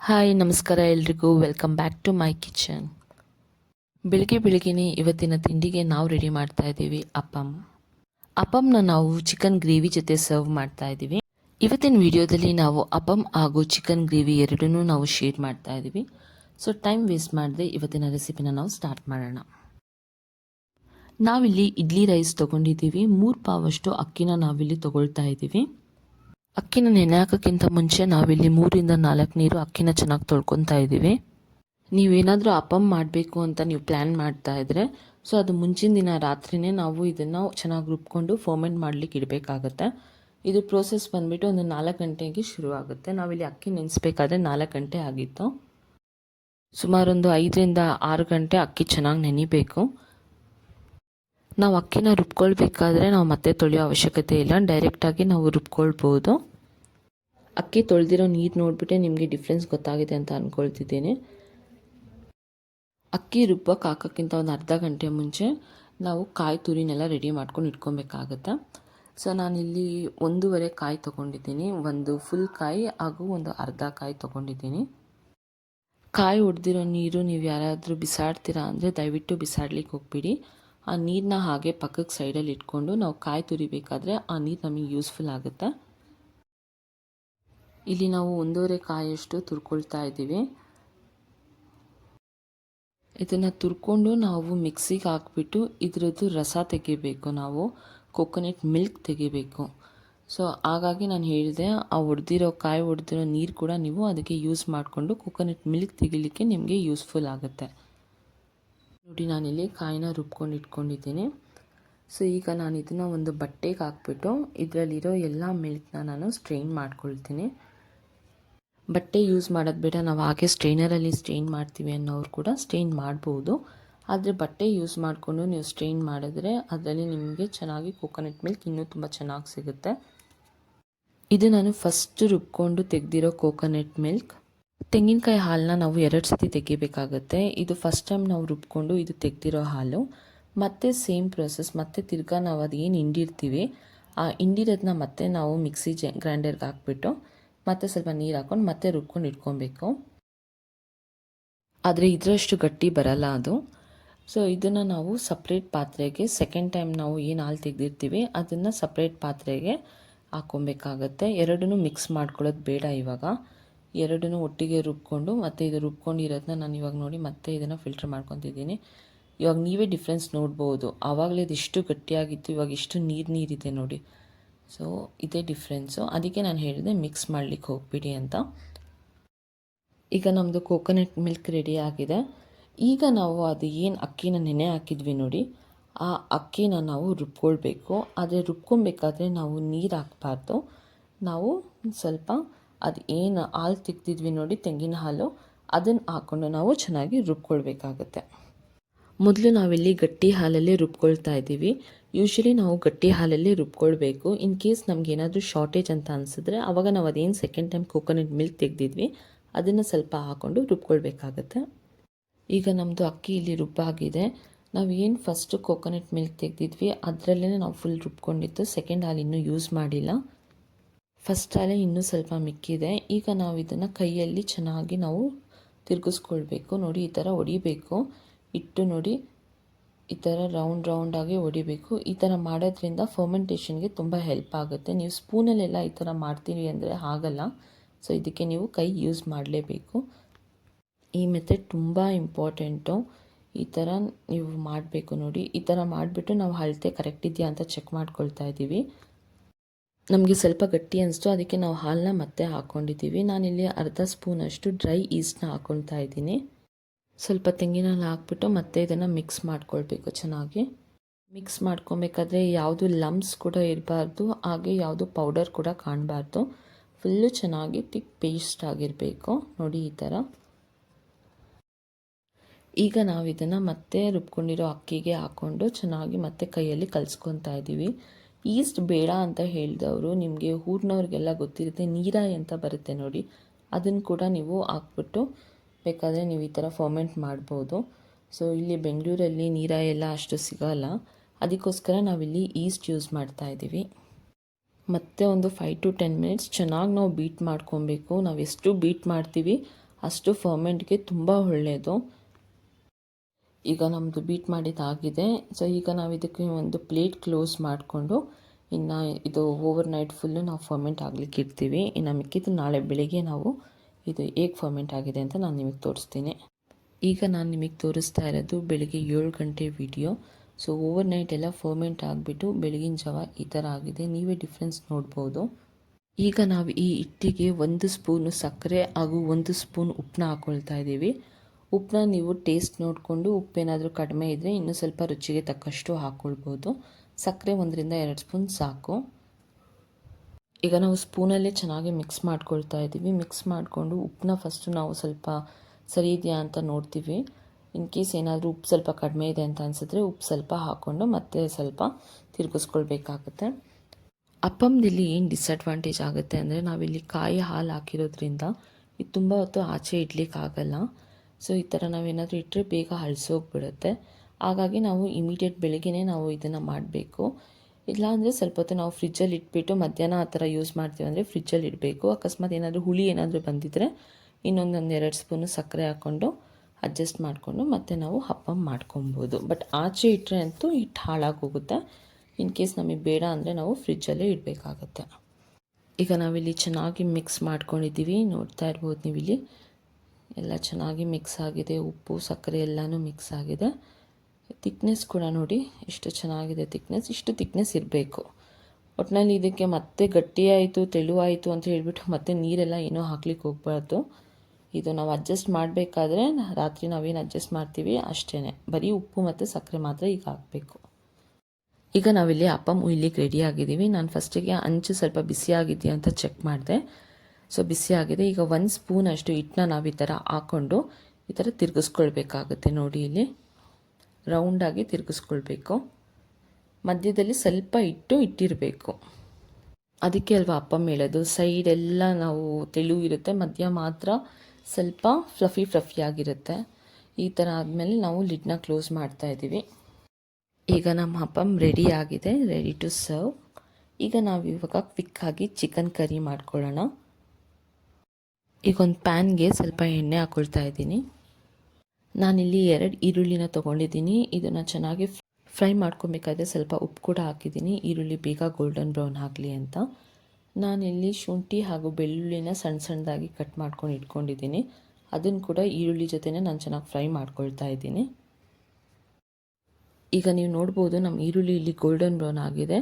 Hi, ನಮಸ್ಕಾರ ಎಲ್ರಿಗೂ. Welcome back to my kitchen ಬೆಳಿಗ್ಗೆ ಬೆಳಿಗ್ಗೆನೇ ಇವತ್ತಿನ ತಿಂಡಿಗೆ ನಾವು ರೆಡಿ ಮಾಡ್ತಾ ಇದ್ದೀವಿ ಅಪ್ಪಮ್ ಅಪ್ಪಮ್ನ ನಾವು ಚಿಕನ್ ಗ್ರೇವಿ ಜೊತೆ ಸರ್ವ್ ಮಾಡ್ತಾ ಇದ್ದೀವಿ. ಇವತ್ತಿನ ವಿಡಿಯೋದಲ್ಲಿ ನಾವು ಅಪ್ಪಮ್ ಹಾಗೂ ಚಿಕನ್ ಗ್ರೇವಿ ಎರಡನ್ನೂ ನಾವು ಶೇರ್ ಮಾಡ್ತಾ ಇದ್ದೀವಿ. ಸೊ ಟೈಮ್ ವೇಸ್ಟ್ ಮಾಡದೆ ಇವತ್ತಿನ ರೆಸಿಪಿನ ನಾವು ಸ್ಟಾರ್ಟ್ ಮಾಡೋಣ. ನಾವಿಲ್ಲಿ ಇಡ್ಲಿ ರೈಸ್ ತೊಗೊಂಡಿದ್ದೀವಿ. ಮೂರು ಪಾವಷ್ಟು ಅಕ್ಕಿನ ನಾವಿಲ್ಲಿ ತೊಗೊಳ್ತಾ ಇದ್ದೀವಿ. ಅಕ್ಕಿನ ನೆನೆ ಹಾಕೋಕ್ಕಿಂತ ಮುಂಚೆ ನಾವಿಲ್ಲಿ ಮೂರಿಂದ ನಾಲ್ಕು ನೀರು ಅಕ್ಕಿನ ಚೆನ್ನಾಗಿ ತೊಳ್ಕೊತಾ ಇದ್ದೀವಿ. ನೀವೇನಾದರೂ ಅಪ್ಪಮ್ ಮಾಡಬೇಕು ಅಂತ ನೀವು ಪ್ಲ್ಯಾನ್ ಮಾಡ್ತಾ ಇದ್ರೆ, ಸೊ ಅದು ಮುಂಚಿನ ದಿನ ರಾತ್ರಿನೇ ನಾವು ಇದನ್ನು ಚೆನ್ನಾಗಿ ರುಬ್ಕೊಂಡು ಫರ್ಮೆಂಟ್ ಮಾಡಲಿಕ್ಕೆ ಇಡಬೇಕಾಗತ್ತೆ. ಇದು ಪ್ರೋಸೆಸ್ ಬಂದುಬಿಟ್ಟು ಒಂದು ನಾಲ್ಕು ಗಂಟೆಗೆ ಶುರು ಆಗುತ್ತೆ ನಾವಿಲ್ಲಿ ಅಕ್ಕಿ ನೆನೆಸ್ಬೇಕಾದ್ರೆ ನಾಲ್ಕು ಗಂಟೆ ಆಗಿತ್ತು. ಸುಮಾರೊಂದು ಐದರಿಂದ ಆರು ಗಂಟೆ ಅಕ್ಕಿ ಚೆನ್ನಾಗಿ ನೆನಿಬೇಕು. ನಾವು ಅಕ್ಕಿನ ರುಬ್ಕೊಳ್ಬೇಕಾದ್ರೆ ನಾವು ಮತ್ತೆ ತೊಳೆಯೋ ಅವಶ್ಯಕತೆ ಇಲ್ಲ. ಡೈರೆಕ್ಟಾಗಿ ನಾವು ರುಬ್ಕೊಳ್ಬೋದು. ಅಕ್ಕಿ ತೊಳೆದಿರೋ ನೀರು ನೋಡಿಬಿಟ್ಟೆ ನಿಮಗೆ ಡಿಫ್ರೆನ್ಸ್ ಗೊತ್ತಾಗಿದೆ ಅಂತ ಅಂದ್ಕೊಳ್ತಿದ್ದೀನಿ ಅಕ್ಕಿ ರುಬ್ಬಕ್ಕೆ ಹಾಕೋಕ್ಕಿಂತ ಒಂದು ಅರ್ಧ ಗಂಟೆ ಮುಂಚೆ ನಾವು ಕಾಯಿ ತುರಿನೆಲ್ಲ ರೆಡಿ ಮಾಡ್ಕೊಂಡು ಇಟ್ಕೊಬೇಕಾಗತ್ತೆ. ಸೊ ನಾನಿಲ್ಲಿ ಒಂದೂವರೆ ಕಾಯಿ ತೊಗೊಂಡಿದ್ದೀನಿ. ಒಂದು ಫುಲ್ ಕಾಯಿ ಹಾಗೂ ಒಂದು ಅರ್ಧ ಕಾಯಿ ತೊಗೊಂಡಿದ್ದೀನಿ. ಕಾಯಿ ಹೊಡೆದಿರೋ ನೀರು ನೀವು ಯಾರಾದರೂ ಬಿಸಾಡ್ತೀರಾ ಅಂದರೆ ದಯವಿಟ್ಟು ಬಿಸಾಡ್ಲಿಕ್ಕೆ ಹೋಗ್ಬಿಡಿ. ಆ ನೀರನ್ನ ಹಾಗೆ ಪಕ್ಕಕ್ಕೆ ಸೈಡಲ್ಲಿ ಇಟ್ಕೊಂಡು ನಾವು ಕಾಯಿ ತುರಿಬೇಕಾದ್ರೆ ಆ ನೀರು ನಮಗೆ ಯೂಸ್ಫುಲ್ ಆಗುತ್ತೆ. ಇಲ್ಲಿ ನಾವು ಒಂದೂವರೆ ಕಾಯಷ್ಟು ತುರ್ಕೊಳ್ತಾ ಇದ್ದೀವಿ. ಇದನ್ನು ತುರ್ಕೊಂಡು ನಾವು ಮಿಕ್ಸಿಗೆ ಹಾಕ್ಬಿಟ್ಟು ಇದರದ್ದು ರಸ ತೆಗಿಬೇಕು. ನಾವು ಕೊಕೊನೆಟ್ ಮಿಲ್ಕ್ ತೆಗಿಬೇಕು. ಸೊ ಹಾಗಾಗಿ ನಾನು ಹೇಳಿದೆ, ಆ ಹೊಡೆದಿರೋ ಕಾಯಿ ಹೊಡೆದಿರೋ ನೀರು ಕೂಡ ನೀವು ಅದಕ್ಕೆ ಯೂಸ್ ಮಾಡಿಕೊಂಡು ಕೊಕೊನೆಟ್ ಮಿಲ್ಕ್ ತೆಗಿಲಿಕ್ಕೆ ನಿಮಗೆ ಯೂಸ್ಫುಲ್ ಆಗುತ್ತೆ. ನೋಡಿ, ನಾನಿಲ್ಲಿ ಕಾಯಿನ ರುಬ್ಕೊಂಡು ಇಟ್ಕೊಂಡಿದ್ದೀನಿ. ಸೊ, ಈಗ ನಾನು ಇದನ್ನು ಒಂದು ಬಟ್ಟೆಗೆ ಹಾಕ್ಬಿಟ್ಟು ಇದರಲ್ಲಿರೋ ಎಲ್ಲ ಮಿಲ್ಕ್ನ ನಾನು ಸ್ಟ್ರೈನ್ ಮಾಡ್ಕೊಳ್ತೀನಿ. ಬಟ್ಟೆ ಯೂಸ್ ಮಾಡೋದು ಬೇಡ. ನಾವು ಹಾಗೆ ಸ್ಟ್ರೈನರಲ್ಲಿ ಸ್ಟ್ರೈನ್ ಮಾಡ್ತೀವಿ ಅನ್ನೋರು ಕೂಡ ಸ್ಟ್ರೈನ್ ಮಾಡ್ಬೋದು. ಆದರೆ ಬಟ್ಟೆ ಯೂಸ್ ಮಾಡಿಕೊಂಡು ನೀವು ಸ್ಟ್ರೈನ್ ಮಾಡಿದ್ರೆ ಅದರಲ್ಲಿ ನಿಮಗೆ ಚೆನ್ನಾಗಿ ಕೋಕೋನಟ್ ಮಿಲ್ಕ್ ಇನ್ನೂ ತುಂಬ ಚೆನ್ನಾಗಿ ಸಿಗುತ್ತೆ. ಇದು ನಾನು ಫಸ್ಟ್ ರುಬ್ಕೊಂಡು ತೆಗೆದಿರೋ ಕೋಕೋನಟ್ ಮಿಲ್ಕ್. ತೆಂಗಿನಕಾಯಿ ಹಾಲನ್ನ ನಾವು ಎರಡು ಸತಿ ತೆಗಿಬೇಕಾಗುತ್ತೆ. ಇದು ಫಸ್ಟ್ ಟೈಮ್ ನಾವು ರುಬ್ಕೊಂಡು ಇದು ತೆಗೆದಿರೋ ಹಾಲು. ಮತ್ತೆ ಸೇಮ್ ಪ್ರೊಸೆಸ್ ಮತ್ತೆ ತಿರ್ಗಾ ನಾವು ಅದೇನು ಹಿಂಡಿರ್ತೀವಿ, ಆ ಹಿಂಡಿರೋದನ್ನ ಮತ್ತೆ ನಾವು ಮಿಕ್ಸಿ ಜ, ಗ್ರೈಂಡರ್ಗೆ ಹಾಕ್ಬಿಟ್ಟು ಮತ್ತೆ ಸ್ವಲ್ಪ ನೀರು ಹಾಕ್ಕೊಂಡು ಮತ್ತೆ ರುಬ್ಕೊಂಡು ಇಟ್ಕೊಬೇಕು. ಆದರೆ ಇದರಷ್ಟು ಗಟ್ಟಿ ಬರಲ್ಲ ಅದು. ಸೊ ಇದನ್ನು ನಾವು ಸಪ್ರೇಟ್ ಪಾತ್ರೆಗೆ ಸೆಕೆಂಡ್ ಟೈಮ್ ನಾವು ಏನು ಹಾಲು ತೆಗೆದಿರ್ತೀವಿ, ಅದನ್ನು ಸಪ್ರೇಟ್ ಪಾತ್ರೆಗೆ ಹಾಕೊಬೇಕಾಗತ್ತೆ. ಎರಡನ್ನೂ ಮಿಕ್ಸ್ ಮಾಡ್ಕೊಳ್ಳೋದು ಬೇಡ ಇವಾಗ. ಎರಡನ್ನೂ ಒಟ್ಟಿಗೆ ರುಬ್ಕೊಂಡು, ಮತ್ತು ಇದು ರುಬ್ಕೊಂಡಿರೋದನ್ನ ನಾನು ಇವಾಗ ನೋಡಿ ಮತ್ತೆ ಇದನ್ನು ಫಿಲ್ಟರ್ ಮಾಡ್ಕೊತಿದ್ದೀನಿ. ಇವಾಗ ನೀವೇ ಡಿಫ್ರೆನ್ಸ್ ನೋಡ್ಬೋದು. ಆವಾಗಲೇ ಇದಿಷ್ಟು ಗಟ್ಟಿಯಾಗಿತ್ತು, ಇವಾಗ ಇಷ್ಟು ನೀರು ನೀರಿದೆ ನೋಡಿ. ಸೊ ಇದೇ ಡಿಫ್ರೆನ್ಸು ಅದಕ್ಕೆ ನಾನು ಹೇಳಿದೆ ಮಿಕ್ಸ್ ಮಾಡಲಿಕ್ಕೆ ಹೋಗ್ಬಿಡಿ ಅಂತ. ಈಗ ನಮ್ಮದು ಕೋಕೋನಟ್ ಮಿಲ್ಕ್ ರೆಡಿ ಆಗಿದೆ. ಈಗ ನಾವು ಅದು ಏನು ಅಕ್ಕಿನ ನೆನೆ ಹಾಕಿದ್ವಿ ನೋಡಿ, ಆ ಅಕ್ಕಿನ ನಾವು ರುಬ್ಕೊಳ್ಬೇಕು. ಆದರೆ ರುಬ್ಕೊಬೇಕಾದ್ರೆ ನಾವು ನೀರು ಹಾಕಬಾರ್ದು. ನಾವು ಸ್ವಲ್ಪ ಅದು ಏನು ಹಾಲು ತೆಗ್ದಿದ್ವಿ ನೋಡಿ ತೆಂಗಿನ ಹಾಲು ಅದನ್ನು ಹಾಕ್ಕೊಂಡು ನಾವು ಚೆನ್ನಾಗಿ ರುಬ್ಕೊಳ್ಬೇಕಾಗತ್ತೆ. ಮೊದಲು ನಾವಿಲ್ಲಿ ಗಟ್ಟಿ ಹಾಲಲ್ಲೇ ರುಬ್ಕೊಳ್ತಾ ಇದ್ದೀವಿ. ಯೂಶ್ವಲಿ ನಾವು ಗಟ್ಟಿ ಹಾಲಲ್ಲೇ ರುಬ್ಕೊಳ್ಬೇಕು. ಇನ್ ಕೇಸ್ ನಮ್ಗೆ ಏನಾದರೂ ಶಾರ್ಟೇಜ್ ಅಂತ ಅನಿಸಿದ್ರೆ ಆವಾಗ ನಾವು ಅದೇನು ಸೆಕೆಂಡ್ ಟೈಮ್ ಕೋಕೋನಟ್ ಮಿಲ್ಕ್ ತೆಗೆದಿದ್ವಿ. ಅದನ್ನು ಸ್ವಲ್ಪ ಹಾಕ್ಕೊಂಡು ರುಬ್ಕೊಳ್ಬೇಕಾಗತ್ತೆ. ಈಗ ನಮ್ಮದು ಅಕ್ಕಿ ಇಲ್ಲಿ ರುಬ್ಬಾಗಿದೆ. ನಾವು ಏನು ಫಸ್ಟು ಕೋಕೋನಟ್ ಮಿಲ್ಕ್ ತೆಗೆದಿದ್ವಿ ಅದರಲ್ಲೇ ನಾವು ಫುಲ್ ರುಬ್ಕೊಂಡಿತ್ತು ಸೆಕೆಂಡ್ ಹಾಲು ಇನ್ನೂ ಯೂಸ್ ಮಾಡಿಲ್ಲ. ಫಸ್ಟ್ ಅಲ್ಲಿ ಇನ್ನೂ ಸ್ವಲ್ಪ ಮಿಕ್ಕಿದೆ. ಈಗ ನಾವು ಇದನ್ನು ಕೈಯಲ್ಲಿ ಚೆನ್ನಾಗಿ ನಾವು ತಿರುಗಿಸ್ಕೊಳ್ಬೇಕು. ನೋಡಿ, ಈ ಥರ ಹೊಡಿಬೇಕು ಇಟ್ಟು ನೋಡಿ, ಈ ಥರ ರೌಂಡ್ ರೌಂಡಾಗಿ ಹೊಡಿಬೇಕು ಈ ಥರ ಮಾಡೋದ್ರಿಂದ ಫರ್ಮೆಂಟೇಷನ್ಗೆ ತುಂಬ ಹೆಲ್ಪ್ ಆಗುತ್ತೆ. ನೀವು ಸ್ಪೂನಲ್ಲೆಲ್ಲ ಈ ಥರ ಮಾಡ್ತೀವಿ ಅಂದರೆ ಆಗಲ್ಲ. ಸೊ ಇದಕ್ಕೆ ನೀವು ಕೈ ಯೂಸ್ ಮಾಡಲೇಬೇಕು. ಈ ಮೆಥಡ್ ತುಂಬ ಇಂಪಾರ್ಟೆಂಟು ಈ ಥರ ನೀವು ಮಾಡಬೇಕು ನೋಡಿ. ಈ ಥರ ಮಾಡಿಬಿಟ್ಟು ನಾವು ಅಳತೆ ಕರೆಕ್ಟ್ ಇದೆಯಾ ಅಂತ ಚೆಕ್ ಮಾಡ್ಕೊಳ್ತಾ ಇದ್ದೀವಿ. ನಮಗೆ ಸ್ವಲ್ಪ ಗಟ್ಟಿ ಅನಿಸ್ತು, ಅದಕ್ಕೆ ನಾವು ಹಾಲನ್ನ ಮತ್ತೆ ಹಾಕ್ಕೊಂಡಿದ್ದೀವಿ ನಾನಿಲ್ಲಿ ಅರ್ಧ ಸ್ಪೂನಷ್ಟು ಡ್ರೈ ಈಸ್ಟ್ನ ಹಾಕ್ಕೊಳ್ತಾ ಇದ್ದೀನಿ. ಸ್ವಲ್ಪ ತೆಂಗಿನ ಹಾಲು ಹಾಕ್ಬಿಟ್ಟು ಮತ್ತೆ ಇದನ್ನು ಮಿಕ್ಸ್ ಮಾಡ್ಕೊಳ್ಬೇಕು ಚೆನ್ನಾಗಿ. ಮಿಕ್ಸ್ ಮಾಡ್ಕೊಬೇಕಾದ್ರೆ ಯಾವುದು ಲಮ್ಸ್ ಕೂಡ ಇರಬಾರ್ದು, ಹಾಗೆ ಯಾವುದು ಪೌಡರ್ ಕೂಡ ಕಾಣಬಾರ್ದು. ಫುಲ್ಲು ಚೆನ್ನಾಗಿ ತಿಕ್ ಪೇಸ್ಟ್ ಆಗಿರಬೇಕು. ನೋಡಿ ಈ ಥರ ಈಗ ನಾವು ಇದನ್ನು ಮತ್ತೆ ರುಬ್ಕೊಂಡಿರೋ ಅಕ್ಕಿಗೆ ಹಾಕ್ಕೊಂಡು ಚೆನ್ನಾಗಿ ಮತ್ತೆ ಕೈಯಲ್ಲಿ ಕಲಿಸ್ಕೊತಾ ಇದ್ದೀವಿ. ಈಸ್ಟ್ ಬೇಡ ಅಂತ ಹೇಳಿದವರು ನಿಮಗೆ ಊರಿನವ್ರಿಗೆಲ್ಲ ಗೊತ್ತಿರುತ್ತೆ ನೀರಾಯಿ ಅಂತ ಬರುತ್ತೆ ನೋಡಿ. ಅದನ್ನು ಕೂಡ ನೀವು ಹಾಕ್ಬಿಟ್ಟು ಬೇಕಾದರೆ ನೀವು ಈ ಥರ ಫರ್ಮೆಂಟ್ ಮಾಡ್ಬೋದು. ಸೊ ಇಲ್ಲಿ ಬೆಂಗಳೂರಲ್ಲಿ ನೀರಾಯಿ ಎಲ್ಲ ಅಷ್ಟು ಸಿಗೋಲ್ಲ. ಅದಕ್ಕೋಸ್ಕರ ನಾವಿಲ್ಲಿ ಈಸ್ಟ್ ಯೂಸ್ ಮಾಡ್ತಾ ಇದ್ದೀವಿ. ಮತ್ತೆ ಒಂದು ಫೈವ್ ಟು ಟೆನ್ ಮಿನಿಟ್ಸ್ ಚೆನ್ನಾಗಿ ನಾವು ಬೀಟ್ ಮಾಡ್ಕೊಬೇಕು. ನಾವು ಎಷ್ಟು ಬೀಟ್ ಮಾಡ್ತೀವಿ ಅಷ್ಟು ಫರ್ಮೆಂಟ್ಗೆ ತುಂಬ ಒಳ್ಳೆಯದು ಈಗ ನಮ್ಮದು ಬೀಟ್ ಮಾಡಿದ್ದಾಗಿದೆ ಸೊ ಈಗ ನಾವು ಇದಕ್ಕೆ ಒಂದು ಪ್ಲೇಟ್ ಕ್ಲೋಸ್ ಮಾಡಿಕೊಂಡು ಇನ್ನು ಇದು ಓವರ್ ನೈಟ್ ಫುಲ್ಲು ನಾವು ಫರ್ಮೆಂಟ್ ಆಗಲಿಕ್ಕೆ ಇಡ್ತೀವಿ. ಇನ್ನು ಮಿಕ್ಕಿದ್ದು ನಾಳೆ ಬೆಳಿಗ್ಗೆ ನಾವು ಇದು ಹೇಗೆ ಫರ್ಮೆಂಟ್ ಆಗಿದೆ ಅಂತ ನಾನು ನಿಮಗೆ ತೋರಿಸ್ತೀನಿ. ಈಗ ನಾನು ನಿಮಗೆ ತೋರಿಸ್ತಾ ಇರೋದು ಬೆಳಿಗ್ಗೆ ಏಳು ಗಂಟೆ ವಿಡಿಯೋ ಸೊ ಓವರ್ ನೈಟ್ ಎಲ್ಲ ಫರ್ಮೆಂಟ್ ಆಗಿಬಿಟ್ಟು ಬೆಳಗಿನ ಜಾವ ಈ ಥರ ಆಗಿದೆ. ನೀವೇ ಡಿಫ್ರೆನ್ಸ್ ನೋಡ್ಬೋದು. ಈಗ ನಾವು ಈ ಹಿಟ್ಟಿಗೆ ಒಂದು ಸ್ಪೂನು ಸಕ್ಕರೆ ಹಾಗೂ ಒಂದು ಸ್ಪೂನ್ ಉಪ್ಪನ್ನ ಹಾಕ್ಕೊಳ್ತಾ ಇದ್ದೀವಿ ಉಪ್ಪನ್ನ ನೀವು ಟೇಸ್ಟ್ ನೋಡಿಕೊಂಡು ಉಪ್ಪೇನಾದರೂ ಕಡಿಮೆ ಇದ್ದರೆ ಇನ್ನೂ ಸ್ವಲ್ಪ ರುಚಿಗೆ ತಕ್ಕಷ್ಟು ಹಾಕ್ಕೊಳ್ಬೋದು ಸಕ್ಕರೆ ಒಂದರಿಂದ ಎರಡು ಸ್ಪೂನ್ ಸಾಕು. ಈಗ ನಾವು ಸ್ಪೂನಲ್ಲೇ ಚೆನ್ನಾಗಿ ಮಿಕ್ಸ್ ಮಾಡ್ಕೊಳ್ತಾ ಇದ್ದೀವಿ. ಮಿಕ್ಸ್ ಮಾಡಿಕೊಂಡು ಉಪ್ಪನ್ನ ಫಸ್ಟು ನಾವು ಸ್ವಲ್ಪ ಸರಿ ಇದೆಯಾ ಅಂತ ನೋಡ್ತೀವಿ. ಇನ್ ಕೇಸ್ ಏನಾದರೂ ಉಪ್ಪು ಸ್ವಲ್ಪ ಕಡಿಮೆ ಇದೆ ಅಂತ ಅನಿಸಿದ್ರೆ ಉಪ್ಪು ಸ್ವಲ್ಪ ಹಾಕ್ಕೊಂಡು ಮತ್ತೆ ಸ್ವಲ್ಪ ತಿರುಗಿಸ್ಕೊಳ್ಬೇಕಾಗುತ್ತೆ. ಅಪ್ಪಮ್ದಲ್ಲಿ ಏನು ಡಿಸ್ಅಡ್ವಾಂಟೇಜ್ ಆಗುತ್ತೆ ಅಂದರೆ ನಾವಿಲ್ಲಿ ಕಾಯಿ ಹಾಲು ಹಾಕಿರೋದ್ರಿಂದ ಇದು ತುಂಬ ಹೊತ್ತು ಆಚೆ ಇಡ್ಲಿಕ್ಕಾಗಲ್ಲ. ಸೊ, ಈ ಥರ ನಾವೇನಾದರೂ ಇಟ್ಟರೆ ಬೇಗ ಹಳಸೋಗ್ಬಿಡುತ್ತೆ ಹಾಗಾಗಿ ನಾವು ಇಮಿಡಿಯೇಟ್ ಬೆಳಗ್ಗೆನೇ ನಾವು ಇದನ್ನು ಮಾಡಬೇಕು. ಇಲ್ಲಾಂದರೆ ಸ್ವಲ್ಪ ಹೊತ್ತು ನಾವು ಫ್ರಿಜ್ಜಲ್ಲಿ ಇಟ್ಬಿಟ್ಟು ಮಧ್ಯಾಹ್ನ ಆ ಥರ ಯೂಸ್ ಮಾಡ್ತೀವಿ ಅಂದರೆ ಫ್ರಿಜ್ಜಲ್ಲಿ ಇಡಬೇಕು. ಅಕಸ್ಮಾತ್ ಏನಾದರೂ ಹುಳಿ ಏನಾದರೂ ಬಂದಿದ್ದರೆ ಇನ್ನೊಂದೊಂದು ಎರಡು ಸ್ಪೂನು ಸಕ್ಕರೆ ಹಾಕ್ಕೊಂಡು ಅಡ್ಜಸ್ಟ್ ಮಾಡಿಕೊಂಡು ಮತ್ತೆ ನಾವು ಹಪ್ಪ ಮಾಡ್ಕೊಬೋದು. ಬಟ್ ಆಚೆ ಇಟ್ಟರೆ ಅಂತೂ ಹಿಟ್ಟು ಹಾಳಾಗೋಗುತ್ತೆ. ಇನ್ ಕೇಸ್ ನಮಗೆ ಬೇಡ ಅಂದರೆ ನಾವು ಫ್ರಿಜ್ಜಲ್ಲೇ ಇಡಬೇಕಾಗತ್ತೆ. ಈಗ ನಾವಿಲ್ಲಿ ಚೆನ್ನಾಗಿ ಮಿಕ್ಸ್ ಮಾಡ್ಕೊಂಡಿದ್ದೀವಿ. ನೋಡ್ತಾ ಇರ್ಬೋದು ನೀವಿಲ್ಲಿ. ಎಲ್ಲ ಚೆನ್ನಾಗಿ ಮಿಕ್ಸ್ ಆಗಿದೆ, ಉಪ್ಪು, ಸಕ್ಕರೆ ಎಲ್ಲನೂ ಮಿಕ್ಸ್ ಆಗಿದೆ. ತಿಕ್ನೆಸ್ ಕೂಡ ನೋಡಿ ಇಷ್ಟು ಚೆನ್ನಾಗಿದೆ ತಿಕ್ನೆಸ್ ಇಷ್ಟು ತಿಕ್ನೆಸ್ ಇರಬೇಕು. ಒಟ್ಟಿನಲ್ಲಿ ಇದಕ್ಕೆ ಮತ್ತೆ ಗಟ್ಟಿಯಾಯಿತು ತೆಳುವಾಯಿತು ಅಂತ ಹೇಳಿಬಿಟ್ಟು ಮತ್ತೆ ನೀರೆಲ್ಲ ಏನೋ ಹಾಕ್ಲಿಕ್ಕೆ ಹೋಗ್ಬಾರ್ದು. ಇದು ನಾವು ಅಡ್ಜಸ್ಟ್ ಮಾಡಬೇಕಾದ್ರೆ ರಾತ್ರಿ ನಾವೇನು ಅಡ್ಜಸ್ಟ್ ಮಾಡ್ತೀವಿ ಅಷ್ಟೇ ಬರೀ ಉಪ್ಪು ಮತ್ತು ಸಕ್ಕರೆ ಮಾತ್ರ ಈಗ ಹಾಕಬೇಕು. ಈಗ ನಾವಿಲ್ಲಿ ಅಪ್ಪಮ್ಮ ಇಲ್ಲಿಗೆ ರೆಡಿ ಆಗಿದ್ದೀವಿ. ನಾನು ಫಸ್ಟಿಗೆ ಅಂಚು ಸ್ವಲ್ಪ ಬಿಸಿಯಾಗಿದೆಯಾ ಅಂತ ಚೆಕ್ ಮಾಡಿದೆ. ಸೊ ಬಿಸಿಯಾಗಿದೆ ಈಗ ಒಂದು ಸ್ಪೂನ್ ಅಷ್ಟು ಹಿಟ್ಟನ್ನ ನಾವು ಈ ಥರ ಹಾಕ್ಕೊಂಡು ಈ ಥರ ತಿರುಗಿಸ್ಕೊಳ್ಬೇಕಾಗುತ್ತೆ ನೋಡಿ ಇಲ್ಲಿ. ರೌಂಡಾಗಿ ತಿರುಗಿಸ್ಕೊಳ್ಬೇಕು. ಮಧ್ಯದಲ್ಲಿ ಸ್ವಲ್ಪ ಇಟ್ಟು ಇಟ್ಟಿರಬೇಕು. ಅದಕ್ಕೆ ಅಲ್ವಾ ಅಪ್ಪ ಹೇಳೋದು? ಸೈಡ್ ಎಲ್ಲ ನಾವು ತೆಳು ಇರುತ್ತೆ, ಮಧ್ಯ ಮಾತ್ರ ಸ್ವಲ್ಪ ಫ್ಲಫಿ ಫ್ಲಫಿ ಆಗಿರುತ್ತೆ. ಈ ಥರ ಆದಮೇಲೆ ನಾವು ಲಿಡ್ನ ಕ್ಲೋಸ್ ಮಾಡ್ತಾ ಇದ್ದೀವಿ. ಈಗ ನಮ್ಮ ಹಪ್ಪಂ ರೆಡಿ ಆಗಿದೆ ರೆಡಿ ಟು ಸರ್ವ್ ಈಗ ನಾವು ಇವಾಗ ಕ್ವಿಕ್ಕಾಗಿ ಚಿಕನ್ ಕರಿ ಮಾಡ್ಕೊಳ್ಳೋಣ. ಈಗ ಒಂದು ಪ್ಯಾನ್ಗೆ ಸ್ವಲ್ಪ ಎಣ್ಣೆ ಹಾಕ್ಕೊಳ್ತಾ ಇದ್ದೀನಿ. ನಾನಿಲ್ಲಿ ಎರಡು ಈರುಳ್ಳಿನ ತೊಗೊಂಡಿದ್ದೀನಿ. ಇದನ್ನು ಚೆನ್ನಾಗಿ ಫ್ರೈ ಮಾಡ್ಕೊಬೇಕಾದ್ರೆ ಸ್ವಲ್ಪ ಉಪ್ಪು ಕೂಡ ಹಾಕಿದ್ದೀನಿ. ಈರುಳ್ಳಿ ಬೇಗ ಗೋಲ್ಡನ್ ಬ್ರೌನ್ ಆಗಲಿ ಅಂತ. ನಾನಿಲ್ಲಿ ಶುಂಠಿ ಹಾಗೂ ಬೆಳ್ಳುಳ್ಳಿನ ಸಣ್ಣ ಸಣ್ಣದಾಗಿ ಕಟ್ ಮಾಡ್ಕೊಂಡು ಇಟ್ಕೊಂಡಿದ್ದೀನಿ. ಅದನ್ನು ಕೂಡ ಈರುಳ್ಳಿ ಜೊತೆನೇ ನಾನು ಚೆನ್ನಾಗಿ ಫ್ರೈ ಮಾಡ್ಕೊಳ್ತಾ ಇದ್ದೀನಿ. ಈಗ ನೀವು ನೋಡ್ಬೋದು ನಮ್ಮ ಈರುಳ್ಳಿ ಇಲ್ಲಿ ಗೋಲ್ಡನ್ ಬ್ರೌನ್ ಆಗಿದೆ.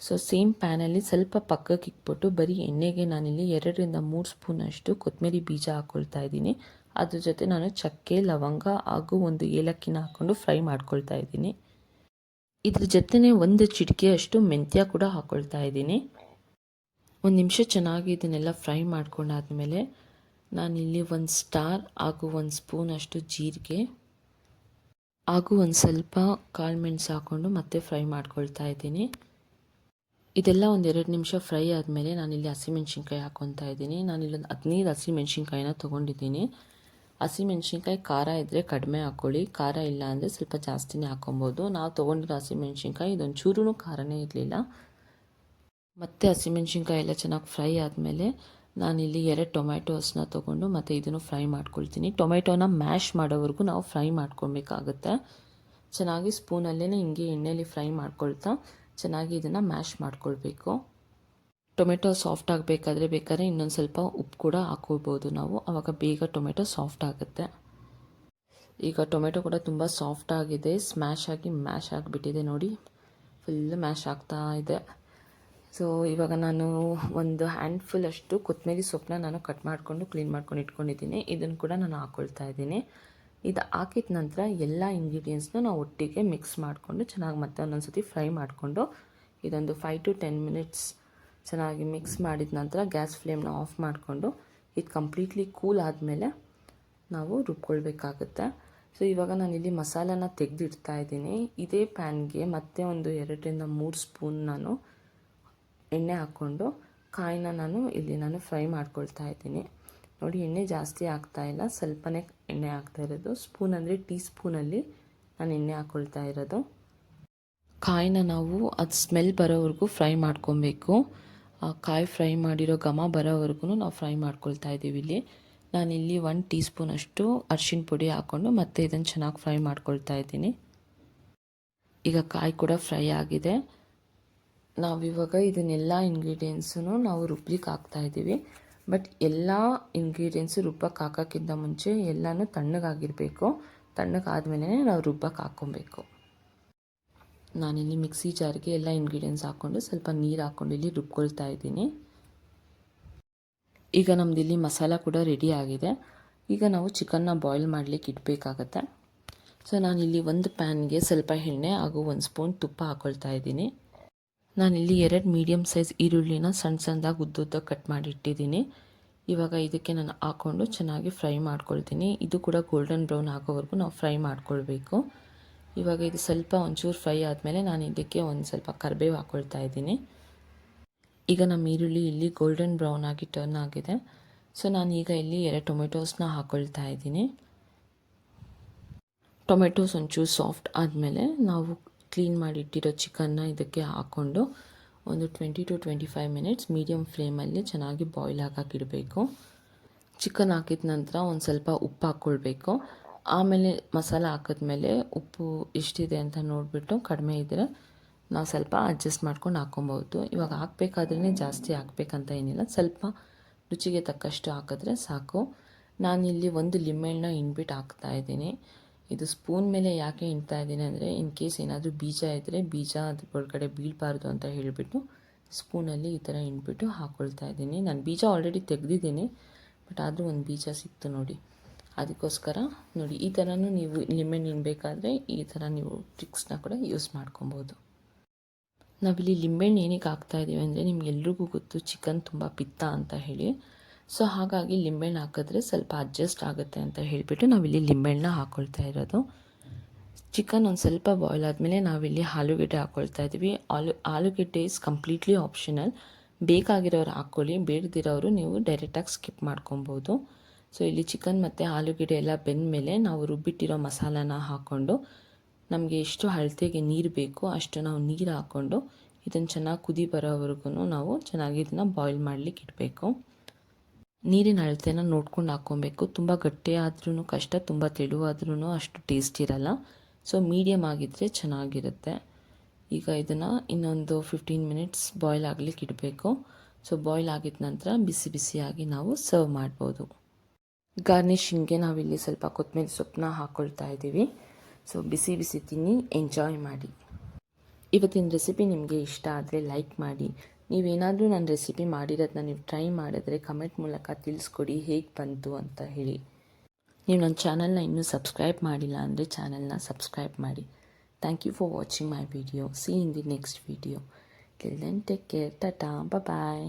ಸೊ ಸೇಮ್ ಪ್ಯಾನಲ್ಲಿ ಸ್ವಲ್ಪ ಪಕ್ಕಕ್ಕೆ ಇಕ್ಬಿಟ್ಟು ಬರೀ ಎಣ್ಣೆಗೆ ನಾನಿಲ್ಲಿ ಎರಡರಿಂದ ಮೂರು ಸ್ಪೂನಷ್ಟು ಕೊತ್ತಂಬರಿ ಬೀಜ ಹಾಕ್ಕೊಳ್ತಾ ಇದ್ದೀನಿ. ಅದ್ರ ಜೊತೆ ನಾನು ಚಕ್ಕೆ, ಲವಂಗ ಹಾಗೂ ಒಂದು ಏಲಕ್ಕಿನ ಹಾಕ್ಕೊಂಡು ಫ್ರೈ ಮಾಡ್ಕೊಳ್ತಾ ಇದ್ದೀನಿ. ಇದ್ರ ಜೊತೆನೇ ಒಂದು ಚಿಟಿಕೆಯಷ್ಟು ಮೆಂತ್ಯ ಕೂಡ ಹಾಕ್ಕೊಳ್ತಾ ಇದ್ದೀನಿ. ಒಂದು ನಿಮಿಷ ಚೆನ್ನಾಗಿ ಇದನ್ನೆಲ್ಲ ಫ್ರೈ ಮಾಡ್ಕೊಂಡಾದ್ಮೇಲೆ ನಾನಿಲ್ಲಿ ಒಂದು ಸ್ಟಾರ್ ಹಾಗೂ ಒಂದು ಸ್ಪೂನ್ ಅಷ್ಟು ಜೀರಿಗೆ ಹಾಗೂ ಒಂದು ಸ್ವಲ್ಪ ಕಾಳು ಮೆಣಸು ಹಾಕ್ಕೊಂಡು ಮತ್ತೆ ಫ್ರೈ ಮಾಡ್ಕೊಳ್ತಾ ಇದ್ದೀನಿ. ಇದೆಲ್ಲ ಒಂದು ಎರಡು ನಿಮಿಷ ಫ್ರೈ ಆದಮೇಲೆ ನಾನಿಲ್ಲಿ ಹಸಿಮೆಣ್ಸಿನ್ಕಾಯಿ ಹಾಕೊತಾ ಇದ್ದೀನಿ. ನಾನಿಲ್ಲೊಂದು ಹದಿನೈದು ಹಸಿಮೆಣ್ಸಿನ್ಕಾಯಿನ ತೊಗೊಂಡಿದ್ದೀನಿ. ಹಸಿಮೆಣ್ಸಿನ್ಕಾಯಿ ಖಾರ ಇದ್ದರೆ ಕಡಿಮೆ ಹಾಕ್ಕೊಳ್ಳಿ ಖಾರ ಇಲ್ಲ ಅಂದರೆ ಸ್ವಲ್ಪ ಜಾಸ್ತಿನೇ ಹಾಕ್ಕೊಬೋದು ನಾವು ತೊಗೊಂಡಿರೋ ಹಸಿಮೆಣ್ಸಿನ್ಕಾಯಿ ಇದೊಂದು ಚೂರೂ ಖಾರನೇ ಇರಲಿಲ್ಲ. ಮತ್ತು ಹಸಿಮೆಣ್ಸಿನ್ಕಾಯಿ ಎಲ್ಲ ಚೆನ್ನಾಗಿ ಫ್ರೈ ಆದಮೇಲೆ ನಾನಿಲ್ಲಿ ಎರಡು ಟೊಮ್ಯಾಟೋಸ್ನ ತೊಗೊಂಡು ಮತ್ತು ಇದನ್ನು ಫ್ರೈ ಮಾಡ್ಕೊಳ್ತೀನಿ. ಟೊಮೆಟೊನ ಮ್ಯಾಶ್ ಮಾಡೋವರೆಗೂ ನಾವು ಫ್ರೈ ಮಾಡ್ಕೊಬೇಕಾಗುತ್ತೆ ಚೆನ್ನಾಗಿ ಸ್ಪೂನಲ್ಲೇ ಹಿಂಗೆ ಎಣ್ಣೆಯಲ್ಲಿ ಫ್ರೈ ಮಾಡ್ಕೊಳ್ತಾ ಚೆನ್ನಾಗಿ ಇದನ್ನು ಮ್ಯಾಶ್ ಮಾಡ್ಕೊಳ್ಬೇಕು. ಟೊಮೆಟೊ ಸಾಫ್ಟ್ ಆಗಬೇಕಾದ್ರೆ ಬೇಕಾದ್ರೆ ಇನ್ನೊಂದು ಸ್ವಲ್ಪ ಉಪ್ಪು ಕೂಡ ಹಾಕೋಬೋದು ನಾವು. ಆವಾಗ ಬೇಗ ಟೊಮೆಟೊ ಸಾಫ್ಟ್ ಆಗುತ್ತೆ. ಈಗ ಟೊಮೆಟೊ ಕೂಡ ತುಂಬ ಸಾಫ್ಟ್ ಆಗಿದೆ. ಸ್ಮ್ಯಾಶ್ ಆಗಿ ಮ್ಯಾಶ್ ಆಗಿಬಿಟ್ಟಿದೆ ನೋಡಿ. ಫುಲ್ ಮ್ಯಾಶ್ ಆಗ್ತಾ ಇದೆ. ಸೊ ಇವಾಗ ನಾನು ಒಂದು ಹ್ಯಾಂಡ್ಫುಲ್ ಅಷ್ಟು ಕೊತ್ತಂಬರಿ ಸೊಪ್ಪನ್ನ ನಾನು ಕಟ್ ಮಾಡಿಕೊಂಡು, ಕ್ಲೀನ್ ಮಾಡ್ಕೊಂಡು ಇಟ್ಕೊಂಡಿದ್ದೀನಿ. ಇದನ್ನು ಕೂಡ ನಾನು ಹಾಕ್ಕೊಳ್ತಾ ಇದ್ದೀನಿ. ಇದು ಹಾಕಿದ ನಂತರ ಎಲ್ಲ ಇಂಗ್ರೀಡಿಯೆಂಟ್ಸ್ನ ನಾವು ಒಟ್ಟಿಗೆ ಮಿಕ್ಸ್ ಮಾಡಿಕೊಂಡು ಚೆನ್ನಾಗಿ ಮತ್ತೆ ಒಂದೊಂದು ಸತಿ ಫ್ರೈ ಮಾಡಿಕೊಂಡು ಇದೊಂದು ಫೈವ್ ಟು ಟೆನ್ ಮಿನಿಟ್ಸ್ ಚೆನ್ನಾಗಿ ಮಿಕ್ಸ್ ಮಾಡಿದ ನಂತರ ಗ್ಯಾಸ್ ಫ್ಲೇಮ್ನ ಆಫ್ ಮಾಡಿಕೊಂಡು ಇದು ಕಂಪ್ಲೀಟ್ಲಿ ಕೂಲ್ ಆದಮೇಲೆ ನಾವು ರುಬ್ಕೊಳ್ಬೇಕಾಗುತ್ತೆ. ಸೊ ಇವಾಗ ನಾನಿಲ್ಲಿ ಮಸಾಲಾನ ತೆಗೆದಿಡ್ತಾ ಇದ್ದೀನಿ. ಇದೇ ಪ್ಯಾನ್ಗೆ ಮತ್ತೆ ಒಂದು ಎರಡರಿಂದ ಮೂರು ಸ್ಪೂನ್ ನಾನು ಎಣ್ಣೆ ಹಾಕ್ಕೊಂಡು ಕಾಯಿನ ನಾನು ಇಲ್ಲಿ ನಾನು ಫ್ರೈ ಮಾಡ್ಕೊಳ್ತಾ ಇದ್ದೀನಿ. ನೋಡಿ, ಎಣ್ಣೆ ಜಾಸ್ತಿ ಆಗ್ತಾ ಇಲ್ಲ. ಸ್ವಲ್ಪನೇ ಎಣ್ಣೆ ಆಗ್ತಾ ಇರೋದು. ಸ್ಪೂನ್ ಅಂದರೆ ಟೀ ಸ್ಪೂನಲ್ಲಿ ನಾನು ಎಣ್ಣೆ ಹಾಕ್ಕೊಳ್ತಾ ಇರೋದು. ಕಾಯಿನ ನಾವು ಅದು ಸ್ಮೆಲ್ ಬರೋವರೆಗೂ ಫ್ರೈ ಮಾಡ್ಕೊಬೇಕು. ಕಾಯಿ ಫ್ರೈ ಮಾಡಿರೋ ಘಮ ಬರೋವರೆಗೂ ನಾವು ಫ್ರೈ ಮಾಡ್ಕೊಳ್ತಾ ಇದ್ದೀವಿ ಇಲ್ಲಿ. ನಾನಿಲ್ಲಿ ಒನ್ ಟೀ ಸ್ಪೂನ್ ಅಷ್ಟು ಅರ್ಶಿನ ಪುಡಿ ಹಾಕ್ಕೊಂಡು ಮತ್ತೆ ಇದನ್ನು ಚೆನ್ನಾಗಿ ಫ್ರೈ ಮಾಡ್ಕೊಳ್ತಾ ಇದ್ದೀನಿ. ಈಗ ಕಾಯಿ ಕೂಡ ಫ್ರೈ ಆಗಿದೆ. ನಾವಿವಾಗ ಇದನ್ನೆಲ್ಲ ಇಂಗ್ರೀಡಿಯೆಂಟ್ಸನ್ನು ನಾವು ರುಬ್ಲಿಕ್ಕೆ ಹಾಕ್ತಾ ಇದ್ದೀವಿ. ಬಟ್ ಎಲ್ಲ ಇಂಗ್ರೀಡಿಯೆಂಟ್ಸು ರುಬ್ಬಕ್ಕೆ ಹಾಕೋಕ್ಕಿಂತ ಮುಂಚೆ ಎಲ್ಲನೂ ತಣ್ಣಗಾಗಿರಬೇಕು. ತಣ್ಣಗಾದ್ಮೇಲೆ ನಾವು ರುಬ್ಬಕ್ಕೆ ಹಾಕ್ಕೊಬೇಕು. ನಾನಿಲ್ಲಿ ಮಿಕ್ಸಿ ಜಾರ್ಗೆ ಎಲ್ಲ ಇಂಗ್ರೀಡಿಯೆಂಟ್ಸ್ ಹಾಕ್ಕೊಂಡು ಸ್ವಲ್ಪ ನೀರು ಹಾಕ್ಕೊಂಡು ಇಲ್ಲಿ ರುಬ್ಕೊಳ್ತಾ ಇದ್ದೀನಿ. ಈಗ ನಮ್ದು ಇಲ್ಲಿ ಮಸಾಲ ಕೂಡ ರೆಡಿ ಆಗಿದೆ. ಈಗ ನಾವು ಚಿಕನ್ನ ಬಾಯ್ಲ್ ಮಾಡಲಿಕ್ಕೆ ಇಡಬೇಕಾಗತ್ತೆ. ಸೊ ನಾನಿಲ್ಲಿ ಒಂದು ಪ್ಯಾನ್ಗೆ ಸ್ವಲ್ಪ ಎಣ್ಣೆ ಹಾಗೂ ಒಂದು ಸ್ಪೂನ್ ತುಪ್ಪ ಹಾಕ್ಕೊಳ್ತಾ ಇದ್ದೀನಿ. ನಾನಿಲ್ಲಿ ಎರಡು ಮೀಡಿಯಮ್ ಸೈಜ್ ಈರುಳ್ಳಿನ ಸಣ್ಣ ಸಣ್ಣದಾಗಿ ಉದ್ದುದ್ದ ಕಟ್ ಮಾಡಿ ಇಟ್ಟಿದ್ದೀನಿ ಇವಾಗ ಇದಕ್ಕೆ ನಾನು ಹಾಕ್ಕೊಂಡು ಚೆನ್ನಾಗಿ ಫ್ರೈ ಮಾಡ್ಕೊಳ್ತೀನಿ. ಇದು ಕೂಡ ಗೋಲ್ಡನ್ ಬ್ರೌನ್ ಆಗೋವರೆಗೂ ನಾವು ಫ್ರೈ ಮಾಡ್ಕೊಳ್ಬೇಕು. ಇವಾಗ ಇದು ಸ್ವಲ್ಪ ಒಂಚೂರು ಫ್ರೈ ಆದಮೇಲೆ ನಾನು ಇದಕ್ಕೆ ಒಂದು ಸ್ವಲ್ಪ ಕರಿಬೇವು ಹಾಕ್ಕೊಳ್ತಾ ಇದ್ದೀನಿ. ಈಗ ನಮ್ಮ ಈರುಳ್ಳಿ ಇಲ್ಲಿ ಗೋಲ್ಡನ್ ಬ್ರೌನ್ ಆಗಿ ಟರ್ನ್ ಆಗಿದೆ. ಸೊ ನಾನು ಈಗ ಇಲ್ಲಿ ಎರಡು ಟೊಮೆಟೋಸ್ನ ಹಾಕ್ಕೊಳ್ತಾ ಇದ್ದೀನಿ. ಟೊಮೆಟೊಸ್ ಒಂಚೂರು ಸಾಫ್ಟ್ ಆದಮೇಲೆ ನಾವು ಕ್ಲೀನ್ ಮಾಡಿಟ್ಟಿರೋ ಚಿಕನ್ನ ಇದಕ್ಕೆ ಹಾಕ್ಕೊಂಡು ಒಂದು twenty to twenty five minutes medium ಫ್ಲೇಮಲ್ಲಿ ಚೆನ್ನಾಗಿ ಬಾಯ್ಲ್ ಹಾಕಾಕಿಡಬೇಕು. ಚಿಕನ್ ಹಾಕಿದ ನಂತರ ಒಂದು ಸ್ವಲ್ಪ ಉಪ್ಪು ಹಾಕ್ಕೊಳ್ಬೇಕು. ಆಮೇಲೆ ಮಸಾಲ ಹಾಕಿದ್ಮೇಲೆ ಉಪ್ಪು ಎಷ್ಟಿದೆ ಅಂತ ನೋಡಿಬಿಟ್ಟು ಕಡಿಮೆ ಇದ್ದರೆ ನಾವು ಸ್ವಲ್ಪ ಅಡ್ಜಸ್ಟ್ ಮಾಡ್ಕೊಂಡು ಹಾಕ್ಕೊಬೋದು ಇವಾಗ ಹಾಕಬೇಕಾದ್ರೇ ಜಾಸ್ತಿ ಹಾಕ್ಬೇಕಂತ ಏನಿಲ್ಲ. ಸ್ವಲ್ಪ ರುಚಿಗೆ ತಕ್ಕಷ್ಟು ಹಾಕಿದ್ರೆ ಸಾಕು. ನಾನಿಲ್ಲಿ ಒಂದು ಲಿಂಬೆಹಣ್ಣ ಹಾಕ್ತಾ ಇದ್ದೀನಿ. ಇದು ಸ್ಪೂನ್ ಮೇಲೆ ಯಾಕೆ ಇಡ್ತಾ ಇದ್ದೀನಿ ಅಂದರೆ ಇನ್ ಕೇಸ್ ಏನಾದರೂ ಬೀಜ ಇದ್ದರೆ ಬೀಜ ಅದ್ರ ಒಳಗಡೆ ಬೀಳಬಾರ್ದು ಅಂತ ಹೇಳಿಬಿಟ್ಟು ಸ್ಪೂನಲ್ಲಿ ಈ ಥರ ಹಿಂಡ್ಬಿಟ್ಟು ಹಾಕ್ಕೊಳ್ತಾ ಇದ್ದೀನಿ. ನಾನು ಬೀಜ ಆಲ್ರೆಡಿ ತೆಗೆದಿದ್ದೀನಿ ಬಟ್ ಆದರೂ ಒಂದು ಬೀಜ ಸಿಕ್ತು ನೋಡಿ. ಅದಕ್ಕೋಸ್ಕರ ನೋಡಿ, ಈ ಥರನೂ ನೀವು ಲಿಮೆನ್ ಹಿಂಡಬೇಕಾದ್ರೆ ಈ ಥರ ನೀವು ಟ್ರಿಕ್ಸ್ನ ಕೂಡ ಯೂಸ್ ಮಾಡ್ಕೊಬೋದು. ನಾವಿಲ್ಲಿ ಲಿಂಬೆಹಣ್ಣು ಏನಕ್ಕೆ ಹಾಕ್ತಾ ಇದ್ದೀವಿ ಅಂದರೆ ನಿಮ್ಗೆಲ್ರಿಗೂ ಗೊತ್ತು ಚಿಕನ್ ತುಂಬ ಪಿತ್ತ ಅಂತ ಹೇಳಿ. ಸೊ ಹಾಗಾಗಿ ಲಿಂಬೆಹಣ್ಣು ಹಾಕಿದ್ರೆ ಸ್ವಲ್ಪ ಅಡ್ಜಸ್ಟ್ ಆಗುತ್ತೆ ಅಂತ ಹೇಳಿಬಿಟ್ಟು ನಾವಿಲ್ಲಿ ಲಿಂಬೆಹಣ್ಣು ಹಾಕ್ಕೊಳ್ತಾ ಇರೋದು. ಚಿಕನ್ ಒಂದು ಸ್ವಲ್ಪ ಬಾಯ್ಲ್ ಆದಮೇಲೆ ನಾವಿಲ್ಲಿ ಆಲೂಗೆಡ್ಡೆ ಹಾಕ್ಕೊಳ್ತಾ ಇದ್ದೀವಿ. ಆಲೂ, ಆಲೂಗೆಡ್ಡೆ ಇಸ್ ಕಂಪ್ಲೀಟ್ಲಿ ಆಪ್ಷನಲ್ ಬೇಕಾಗಿರೋರು ಹಾಕ್ಕೊಳ್ಳಿ, ಬೇಡದಿರೋರು ನೀವು ಡೈರೆಕ್ಟಾಗಿ ಸ್ಕಿಪ್ ಮಾಡ್ಕೊಬೋದು ಸೊ ಇಲ್ಲಿ ಚಿಕನ್ ಮತ್ತು ಆಲೂಗೆಡ್ಡೆ ಎಲ್ಲ ಬೆಂದ ಮೇಲೆ ನಾವು ರುಬ್ಬಿಟ್ಟಿರೋ ಮಸಾಲಾನ ಹಾಕ್ಕೊಂಡು ನಮಗೆ ಎಷ್ಟು ಅಳತೆಗೆ ನೀರು ಬೇಕೋ ಅಷ್ಟು ನಾವು ನೀರು ಹಾಕ್ಕೊಂಡು ಇದನ್ನು ಚೆನ್ನಾಗಿ ಕುದಿ ಬರೋವರೆಗೂ ನಾವು ಚೆನ್ನಾಗಿ ಇದನ್ನು ಬಾಯ್ಲ್ ಮಾಡಲಿಕ್ಕೆ ಇಡಬೇಕು. ನೀರಿನ ಅಳತೆನ ನೋಡ್ಕೊಂಡು ಹಾಕ್ಕೊಬೇಕು ತುಂಬ ಗಟ್ಟಿಯಾದ್ರೂ ಕಷ್ಟ, ತುಂಬ ತೆಳುವಾದ್ರೂ ಅಷ್ಟು ಟೇಸ್ಟ್ ಇರಲ್ಲ. ಸೊ ಮೀಡಿಯಮ್ ಆಗಿದ್ದರೆ ಚೆನ್ನಾಗಿರುತ್ತೆ. ಈಗ ಇದನ್ನು ಇನ್ನೊಂದು ಫಿಫ್ಟೀನ್ ಮಿನಿಟ್ಸ್ ಬಾಯ್ಲ್ ಆಗಲಿಕ್ಕೆ ಇಡಬೇಕು. ಸೊ ಬಾಯ್ಲ್ ಆಗಿದ ನಂತರ ಬಿಸಿ ಬಿಸಿಯಾಗಿ ನಾವು ಸರ್ವ್ ಮಾಡ್ಬೋದು. ಗಾರ್ನಿಷಿಂಗ್ಗೆ ನಾವಿಲ್ಲಿ ಸ್ವಲ್ಪ ಕೊತ್ತಂಬರಿ ಸೊಪ್ಪನ್ನ ಹಾಕ್ಕೊಳ್ತಾ ಇದ್ದೀವಿ. ಸೊ ಬಿಸಿ ಬಿಸಿ ತಿನ್ನಿ ಎಂಜಾಯ್ ಮಾಡಿ. ಇವತ್ತಿನ ರೆಸಿಪಿ ನಿಮಗೆ ಇಷ್ಟ ಆದರೆ ಲೈಕ್ ಮಾಡಿ. ನೀವೇನಾದರೂ ನನ್ನ ರೆಸಿಪಿ ಮಾಡಿರೋದನ್ನ ನೀವು ಟ್ರೈ ಮಾಡಿದ್ರೆ ಕಮೆಂಟ್ ಮೂಲಕ ತಿಳಿಸ್ಕೊಡಿ, ಹೇಗೆ ಬಂತು ಅಂತ ಹೇಳಿ. ನೀವು ನನ್ನ ಚಾನಲ್ನ ಇನ್ನೂ ಸಬ್ಸ್ಕ್ರೈಬ್ ಮಾಡಿಲ್ಲ ಅಂದರೆ ಚಾನಲ್ನ ಸಬ್ಸ್ಕ್ರೈಬ್ ಮಾಡಿ. Thank you for watching my video. See in the next video till then take care tata bye